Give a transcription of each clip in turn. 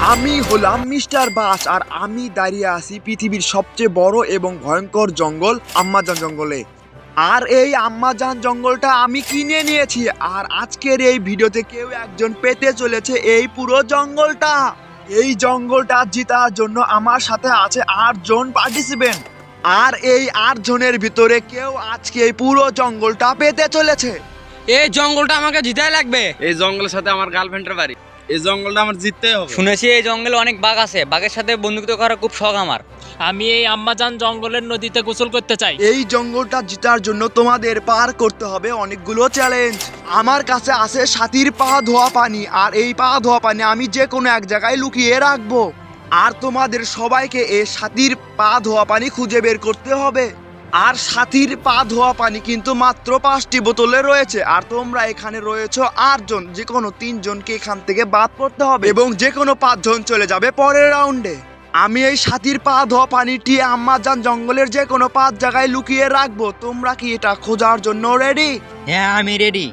আমি হলাম মিস্টার বাস আর আমি দাঁড়িয়ে আছি পৃথিবীর সবচেয়ে বড় এবং ভয়ঙ্কর জঙ্গল আম্মাজান জঙ্গলে। আর এই আম্মাজান জঙ্গলটা আমি কিনে নিয়েছি আর আজকের এই ভিডিওতে কেউ একজন পেতে চলেছে এই পুরো জঙ্গলটা। এই জঙ্গলটা জেতার জন্য আমার সাথে আছে আটজন পার্টিসিপেন্ট আর এই আট জনের ভিতরে কেউ আজকে এই পুরো জঙ্গলটা পেতে চলেছে। এই জঙ্গলটা আমাকে জিতাই লাগবে। এই জঙ্গলের সাথে আমার গার্লফ্রেন্ডের বাড়ি। এই জঙ্গলটা আমার জিততেই হবে। শুনেছি এই জঙ্গলে অনেক বাঘ আছে বাঘের সাথে বন্ধুত্ব করার খুব শখ আমার। আমি এই আম্মাজান জঙ্গলের নদীতে গোসল করতে চাই। এই জঙ্গলটা জেতার জন্য তোমাদের পার করতে হবে অনেকগুলো চ্যালেঞ্জ আমার কাছে আছে সাথীর পা ধোয়া পানি আর এই পা ধোয়া পানি আমি যে কোনো এক জায়গায় লুকিয়ে রাখব। আর তোমাদের সবাইকে এই সাথীর পা ধোয়া পানি খুঁজে বের করতে হবে। আর সাথীর পা ধোয়া পানি কিন্তু মাত্র পাঁচটি বোতলে রয়েছে। আর তোমরা এখানে রয়েছো আটজন যে কোনো তিনজনকে এখান থেকে বাদ পড়তে হবে এবং যে কোনো পাঁচজন চলে যাবে পরের রাউন্ডে। আমি এই সাথীর পা ধোয়া পানিটি আম্মাজান জঙ্গলের যে কোনো পাঁচ জায়গায় লুকিয়ে রাখব। তোমরা কি এটা খোঁজার জন্য রেডি হ্যাঁ আমি রেডি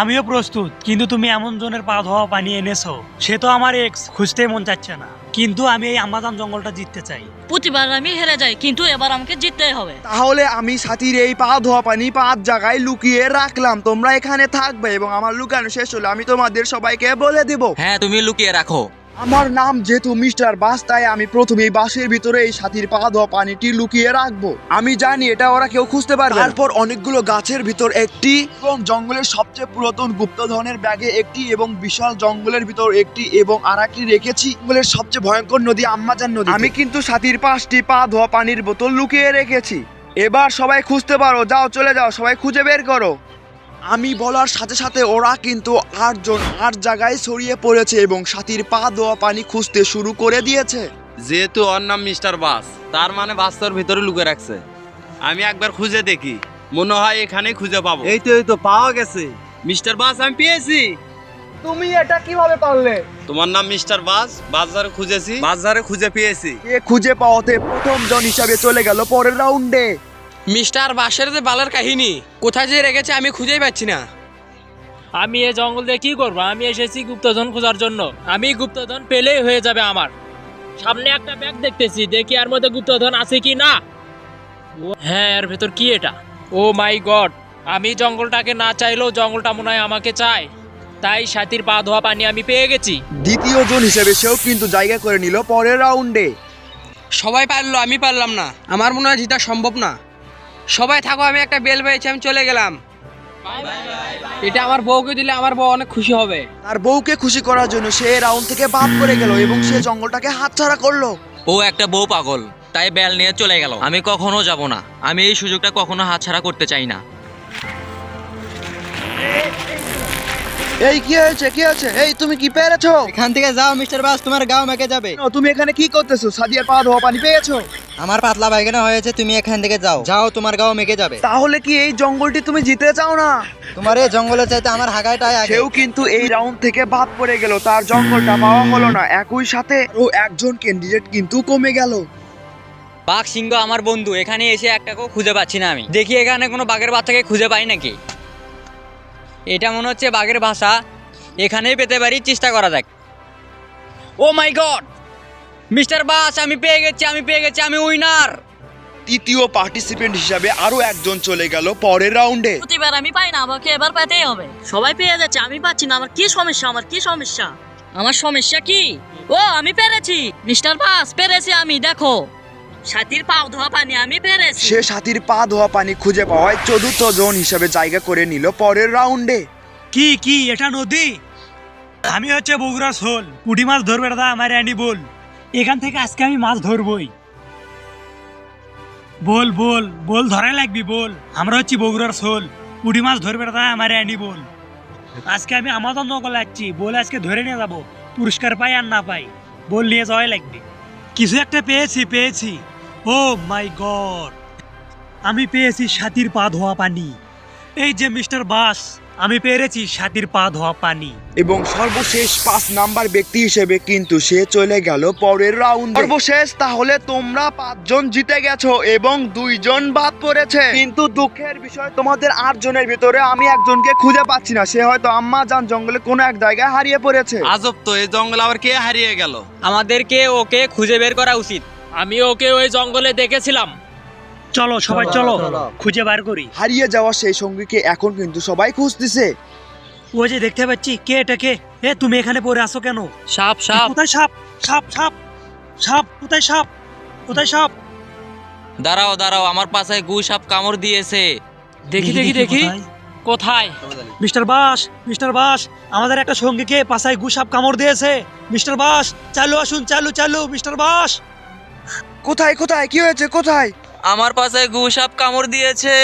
আমিও প্রস্তুত কিন্তু তুমি এমন জনের পা ধোয়া পানি এনেছো সে তো আমার এক্স খুঁজতে মন চাচ্ছে না। কিন্তু আমি এই আমাজন জঙ্গলটা জিততে চাই। প্রতিবার আমি হেরে যাই কিন্তু এবার আমাকে জিততেই হবে। তাহলে আমি সাথীর এই পা ধোয়া পানি পাঁচ জায়গায় লুকিয়ে রাখলাম। তোমরা এখানে থাকবে এবং আমার লুকানো শেষ হলে আমি তোমাদের সবাইকে বলে দিব। হ্যাঁ তুমি লুকিয়ে রাখো। আমার নাম যেহেতু মিস্টার বাস তাই আমি প্রথমেই বাসের ভিতরে এই সাথীর পা ধোয়া পানিটি লুকিয়ে রাখব। আমি জানি এটা ওরা কেউ খুঁজতে পারবে। তারপর অনেকগুলো গাছের ভিতর একটি এবং জঙ্গলের সবচেয়ে পুরাতন গুপ্তধনের ব্যাগে একটি এবং বিশাল জঙ্গলের ভিতর একটি এবং আর একটি রেখেছি। জঙ্গলের সবচেয়ে ভয়ঙ্কর নদী আম্মাজান নদী আমি কিন্তু সাথীর পাঁচটি পা ধোয়া পানির বোতল লুকিয়ে রেখেছি। এবার সবাই খুঁজতে পারো। যাও চলে যাও। সবাই খুঁজে বের করো। আমি বলার সাথে সাথে ওরা কিন্তু আটজন আট জায়গায় ছড়িয়ে পড়েছে এবং সাথীর পা দেওয়া পানি খুঁজতে শুরু করে দিয়েছে। যেহেতু ওর নাম মিস্টার বাস তার মানে বাস তোর ভিতরে লুকে রাখছে। আমি একবার খুঁজে দেখি মনে হয় এখানেই খুঁজে পাবো। এই তো এই তো পাওয়া গেছে। মিস্টার বাস আমি পেয়েছি। তুমি এটা কীভাবে পারলে? তোমার নাম মিস্টার বাস বাজারে খুঁজেছি। বাজারে খুঁজে পেয়েছি। এ খুঁজে পাওয়াতে প্রথম জন হিসাবে চলে গেল পরের রাউন্ডে। মিস্টার বাসের যে বালার কাহিনী কোথায় যে রেখেছে আমি খুঁজেই পাচ্ছি না। আমি এই জঙ্গল দিয়ে কি করব? আমি এসেছি গুপ্তধন খোঁজার জন্য। আমি গুপ্তধন পেলেই হয়ে যাবে আমার। সামনে একটা ব্যাগ দেখতেছি দেখি আর মধ্যে গুপ্তধন আছে কি না। হ্যাঁ এর ভেতর কি এটা? ও মাই গড আমি জঙ্গলটাকে না চাইলেও জঙ্গলটা মনে হয় আমাকে চায়। তাই সাথীর পা ধোয়া পানি আমি পেয়ে গেছি। দ্বিতীয় জন হিসেবে সেও কিন্তু জায়গা করে নিল পরের রাউন্ডে। সবাই পারল আমি পারলাম না। আমার মনে হয় জিতা সম্ভব না। সবাই থাকো আমি একটা বেল পেয়েছি আমি চলে গেলাম। এটা আমার বউকে দিলে আমার বউ অনেক খুশি হবে। তার বউকে খুশি করার জন্য সে রাউন্ড থেকে বাদ করে গেল এবং সে জঙ্গলটাকে হাতছাড়া করল। ও একটা বউ পাগল তাই বেল নিয়ে চলে গেল। আমি কখনো যাব না আমি এই সুযোগটা কখনো হাতছাড়া করতে চাই না। এই কি হয়েছে? কি হয়েছে? এই তুমি কি পেরেছ? এখান থেকে যাও মিস্টার বাস তোমার গাও মেকে যাবে। ও, তুমি এখানে কি করতেছো? সাদিয়ার পা ধোয়া পানি পেয়েছ? আমার পাতলা পায়খানা হয়েছে তুমি এখান থেকে যাও। যাও তোমার গাও মেকে যাবে। তাহলে কি এই জঙ্গলটি তুমি জিতে চাও না? তোমার এই জঙ্গলে চাইতে আমার হাগাটাই আগে। সেও কিন্তু এই রাউন্ড থেকে বাদ পড়ে গেল তার জঙ্গলটা পাওয়া হলো না। একই সাথে ও একজন ক্যান্ডিডেট কিন্তু কমে গেল। বাঘ সিংহ আমার বন্ধু এখানে এসে একটাকেও খুঁজে পাচ্ছি না আমি। দেখি এখানে কোনো বাঘের বাচ্চাকে খুঁজে পাই নাকি? এটা মনে হচ্ছে বাঘের ভাষা। এখানেই পেতে পারি চেষ্টা করা যাক। ও মাই গড মিস্টার বাস আমি পেয়ে গেছি আমি পেয়ে গেছি আমি উইনার! তৃতীয় পার্টিসিপেন্ট হিসাবে আরও একজন চলে গেল পরের রাউন্ডে। প্রতিবার আমি পাই না আমাকে এবার পেতেই হবে। সবাই পেয়ে যাচ্ছে আমি পাচ্ছি না আমার কি সমস্যা আমার কি সমস্যা? আমার সমস্যা কি? ও আমি পেরেছি! মিস্টার বাস পেরেছি আমি দেখো। সাথীর পাও ধোয়া পানি আমি পেরেছি। সে সাথীর পা ধোয়া পানি খুঁজে পাওয়ায় চতুর্থ জন হিসাবে জায়গা করে নিল পরের রাউন্ডে। কি কি এটা নদী? আমি হচ্ছে বগুড়া শোল পুঁটি মাছ ধরবে দাদা আমার অ্যানি বল। এখান থেকে আজকে আমি মাছ ধরবই। বল বল বল ধরাই লাগবি বল। আমরা হচ্ছি বগুড়ার শোল পুঁটি মাছ ধরবে দাদা আমার অ্যানি বল। আজকে আমি আমাজন নকল লাগছি বল আজকে ধরে নিয়ে যাব পুরস্কার পাই আর না পাই। বল নিয়ে যাওয়াই লাগবে। কিছু একটা পেয়েছি পেয়েছি। ও মাই গড আমি পেয়েছি সাথীর পা ধোয়া পানি। এই যে মিস্টার বাস আমি পেরেছি সাথীর পা ধোয়া পানি। এবং সর্বশেষ পাঁচ নাম্বার ব্যক্তি হিসেবে কিন্তু সে চলে গেল পরের রাউন্ড। সর্বশেষ তাহলে তোমরা পাঁচজন জিতে গেছো এবং দুইজন বাদ পড়েছে। কিন্তু দুঃখের বিষয় তোমাদের আট জনের ভিতরে আমি একজনকে খুঁজে পাচ্ছি না। সে হয়তো আম্মা যান জঙ্গলে কোনো এক জায়গায় হারিয়ে পড়েছে। আজব তো এই জঙ্গল আবার কে হারিয়ে গেল? আমাদেরকে ওকে খুঁজে বের করা উচিত। আমি ওকে ওই জঙ্গলে দেখেছিলাম। চলো সবাই চলো খুঁজে বার করি। হারিয়ে যাওয়া সেই সঙ্গীকে এখন কিন্তু সবাই খুঁজতেছে। ওই যে দেখতে পাচ্ছি কে এটা কে? এ তুমি এখানে পড়ে আসো কেন? সাপ সাপ। কোথায় সাপ? সাপ সাপ সাপ কোথায় সাপ? কোথায় সাপ? দাঁড়াও দাঁড়াও আমার পাশায় গু সাপ কামড় দিয়েছে। দেখি দেখি দেখি কোথায়? মিস্টার বাস মিস্টার বাস আমাদের একটা সঙ্গীকে পাশায় গুসাপ কামড় দিয়েছে। মিস্টার বাস চালু আসুন চালু চালু মিস্টার বাস। কোথায় কোথায়? কি হয়েছে? কোথায়? আমার পাশে গু সাপ কামড় দিয়েছে।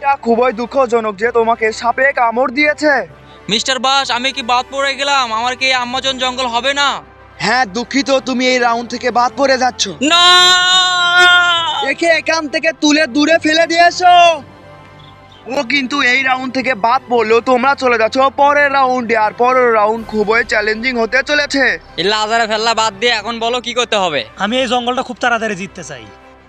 এটা খুবই দুঃখজনক যে তোমাকে সাপে কামড় দিয়েছে। মিস্টার বাস আমি কি বাদ পড়ে গেলাম? আমার কি আমাজন জঙ্গল হবে না? হ্যাঁ দুঃখিত তুমি এই রাউন্ড থেকে বাদ পড়ে যাচ্ছ। না! একে এখান থেকে তুলে দূরে ফেলে দিয়েছ ও কিন্তু এই রাউন্ড থেকে বাদ পড়ল তোমরা চলে যাচ্ছ পরের রাউন্ডে আর পরের রাউন্ড খুবই চ্যালেঞ্জিং হতে চলেছে। এই লাজারে ফেললা বাদ দিয়ে এখন বলো কি করতে হবে? আমি এই জঙ্গলটা খুব তাড়াতাড়ি জিততে চাই।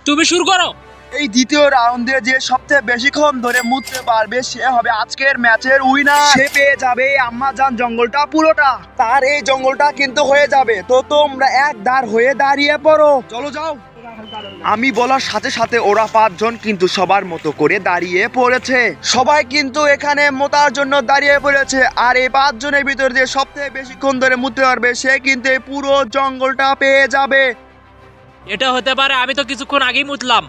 তুমি শুরু করো! এই দ্বিতীয় রাউন্ডে যে সবচেয়ে বেশিক্ষণ ধরে মুততে পারবে সে হবে আজকের ম্যাচের উইনার সে পেয়ে যাবে আম্মাজান জঙ্গলটা পুরোটা। তার এই জঙ্গলটা কিন্তু হয়ে যাবে। তো তোমরা এক দাঁড় হয়ে দাঁড়িয়ে পড়ো। চলো যাও। আমি বলার সাথে সাথে ওরা পাঁচজন কিন্তু সবার মতো করে দাঁড়িয়ে পড়েছে। সবাই কিন্তু এখানে মোতার জন্য দাঁড়িয়ে পড়েছে। আর এই পাঁচজনের ভিতর দিয়ে সবথেকে বেশিক্ষণ ধরে মুততে পারবে সে কিন্তু এই পুরো জঙ্গলটা পেয়ে যাবে। এটা হতে পারে আমি তো কিছুক্ষণ আগেই মুতলাম।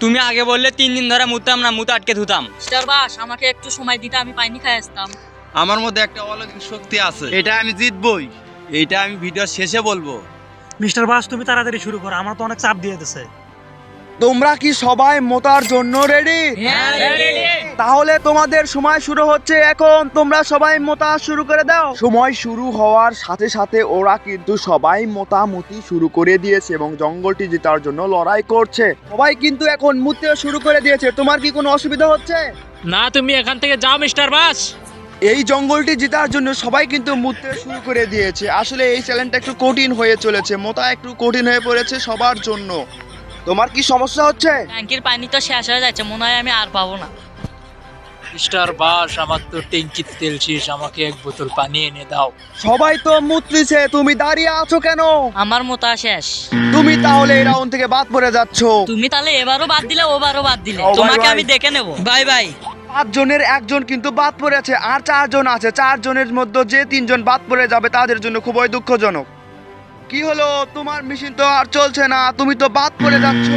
তুমি আগে বললে তিন দিন ধরে মুতাম না মুতা আটকে ধুতাম। মিস্টার বাস আমাকে একটু সময় দিতে আমি পাইনি খাই আসতাম। আমার মধ্যে একটা অলৌকিক শক্তি আছে। এটা আমি জিতবই। এটা আমি ভিডিও শেষে বলব। মিস্টার বাস তুমি তাড়াতাড়ি শুরু করো আমার তো অনেক চাপ দিয়ে দিছে। তোমরা কি সবাই মোতার জন্য রেডি? তাহলে তোমাদের সময় শুরু হচ্ছে এখন। তোমরা সবাই মোতা শুরু করে দাও। সময় শুরু হওয়ার সাথে সাথে ওরা কিন্তু সবাই মোতামুতি শুরু করে দিয়েছে এবং জঙ্গলটি জেতার জন্য লড়াই করছে। সবাই কিন্তু এখন মুততে শুরু করে দিয়েছে। তোমার কি কোনো অসুবিধা হচ্ছে? না তুমি এখান থেকে যাও মিস্টার বাস। এই জঙ্গলটি জেতার জন্য সবাই কিন্তু মুততে শুরু করে দিয়েছে। আসলে এই চ্যালেঞ্জটা একটু কঠিন হয়ে চলেছে। মোতা একটু কঠিন হয়ে পড়েছে সবার জন্য। তোমার কি সমস্যা হচ্ছে? ট্যাঙ্কির পানি তো শেষ হয়ে যাচ্ছে মনে হয় আমি আর পাবো না। মিস্টার বাস আমার তো ট্যাঙ্কির তেল শেষ আমাকে এক বোতল পানি এনে দাও। সবাই তো মুতলিছে তুমি দাঁড়িয়ে আছো কেন? আমার মোতা শেষ। তুমি তাহলে এই রাউন্ড থেকে বাদ পড়ে যাচ্ছ। তুমি তাহলে এবারও বাদ দিলে ওবারও বাদ দিলে। ও, bye তোমাকে bye. আমি দেখে নেব। বাই বাই পাঁচ জনের একজন কিন্তু বাদ পড়েছে আর চারজন আছে। চারজনের মধ্যে যে তিনজন বাদ পড়ে যাবে তাদের জন্য খুবই দুঃখজনক। কি হলো? তোমার মেশিন তো আর চলছে না তুমি তো বাদ পড়ে যাচ্ছ।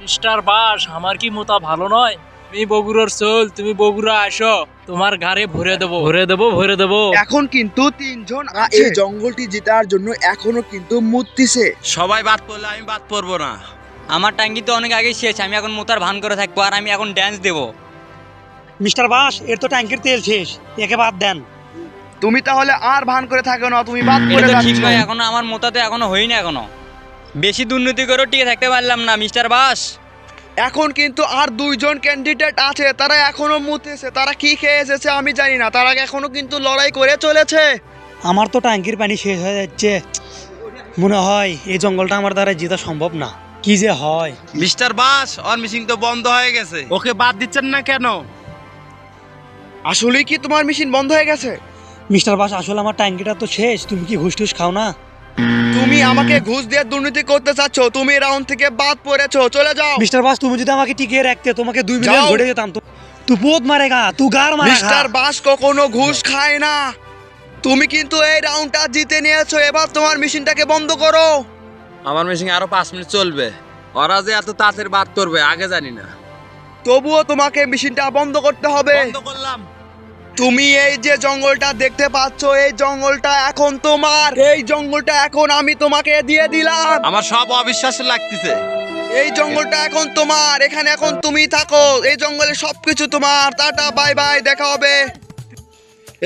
মিস্টার বাস আমার কি মোতা ভালো নয়? তুমি বগুড়ার সোল তুমি বগুড়া আসো তোমার ঘাড়ে ভরে দেবো। ভরে দেবো ভরে দেবো। এখন কিন্তু তিনজন আছে এই জঙ্গলটি জেতার জন্য এখনও কিন্তু মুততিছে। সবাই বাদ পড়লে আমি বাদ পড়ব না। আমার ট্যাঙ্কি তো অনেক আগেই শেষ আমি এখন মোতার ভান করে থাকব আর আমি এখন ড্যান্স দেবো। মিস্টার বাসের তো ট্যাঙ্কের তেল শেষ একে বাদ দেন। তুমি তাহলে আর ভান করে থাকো না তুমি বাদ তো ঠিক নয় এখনও আমার মোতা তো এখনও হয়নি এখনও। বেশি দুর্নীতি করেও টিকে থাকতে পারলাম না মিস্টার বাস। এখন কিন্তু আর দুইজন ক্যান্ডিডেট আছে তারা এখনও মুতেছে তারা কি খেয়ে এসেছে আমি জানি না তারা এখনও কিন্তু লড়াই করে চলেছে। আমার তো ট্যাঙ্কির পানি শেষ হয়ে যাচ্ছে। মনে হয় এই জঙ্গলটা আমার দ্বারা জেতা সম্ভব না। কি যে হয়। মিস্টার বাস ওর মিশিং তো বন্ধ হয়ে গেছে। ওকে বাদ দিচ্ছেন না কেন? আসলে কি তোমার মেশিন বন্ধ হয়ে গেছে? মিস্টার বাস আসলে আমার ট্যাঙ্কিটা তো শেষ। তুমি কি ঘুষ টুস খাও না? তুমি আমাকে ঘুষ দিয়ে দুর্নীতি করতে চাচ্ছ তুমি রাউন্ড থেকে বাদ পড়েছো চলে যাও। মিস্টার বাস তুমি যদি আমাকে টিকিয়ে রাখতে তোমাকে দুই মিলিয়ন ঘুরে যেতাম তো তু পোত মারেগা তু গার মিস্টার মারেগা বাস কখনো ঘুষ খায় না। তুমি কিন্তু এই রাউন্ডটা জিতে নিয়েছো এবার তোমার মেশিনটাকে বন্ধ করো। আমার মেশিন আরও পাঁচ মিনিট চলবে। ওরা যে এত তাড়াতাড়ি বাদ করবে আগে জানি না। তবুও তোমাকে মেশিনটা বন্ধ করতে হবে। বন্ধ করলাম। তুমি এই যে জঙ্গলটা দেখতে পাচ্ছ এই জঙ্গলটা এখন তোমার। এই জঙ্গলটা এখন আমি তোমাকে দিয়ে দিলাম। আমার সব অবিশ্বাস লাগতেছে। এই জঙ্গলটা এখন তোমার এখানে এখন তুমি থাকো। এই জঙ্গলে সবকিছু তোমার। টাটা বাই বাই দেখা হবে।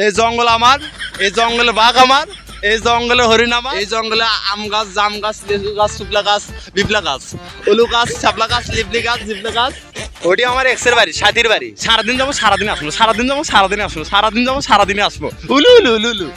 এই জঙ্গল আমার এই জঙ্গলে বাঘ আমার এই জঙ্গলে হরিণ আমার এই জঙ্গলে আম গাছ জাম গাছ লিচু গাছ শুকলা গাছ বিপলা গাছ উলু গাছ শাপলা গাছ লিপলি গাছ জিবলা গাছ। ওটি আমার এক্সের বাড়ি, সাথীর বাড়ি। সারাদিন যাব, সারাদিন আসব, সারাদিন যাব, সারাদিন আসব, সারাদিন যাব সারাদিনে আসব। উলু উলু উলু উলু।